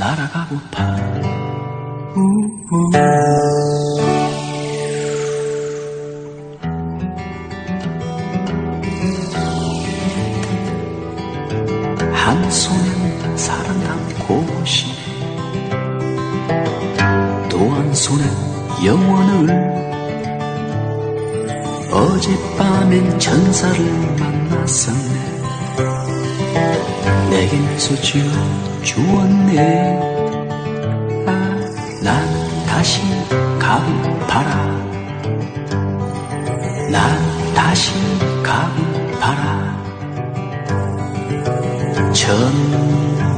가고파 우우. 한 손엔 사랑 담고 시네 또한 손엔 영원을 어젯밤엔 천사를 만났었네 내게 미소 지어 주었네. 아, 난 다시 가고파라. 난 다시 가고파라. 천사있는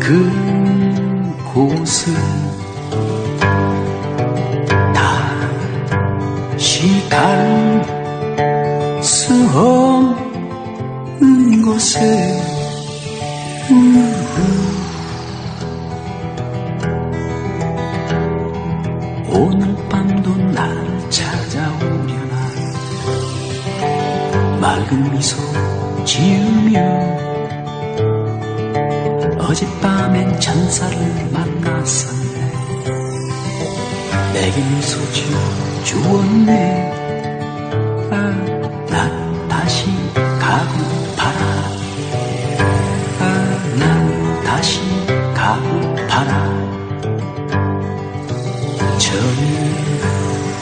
그곳을 다시 갈수 없는 곳에 오늘 밤도 날 찾아오려나. 맑은 미소 지으며 어젯밤엔 천사를 만났었네. 내게 미소 지어 주었네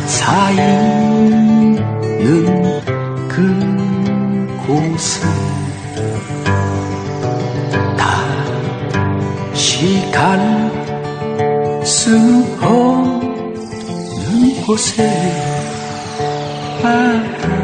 천사있는 그곳을 다시 갈 수 없는 곳에 아,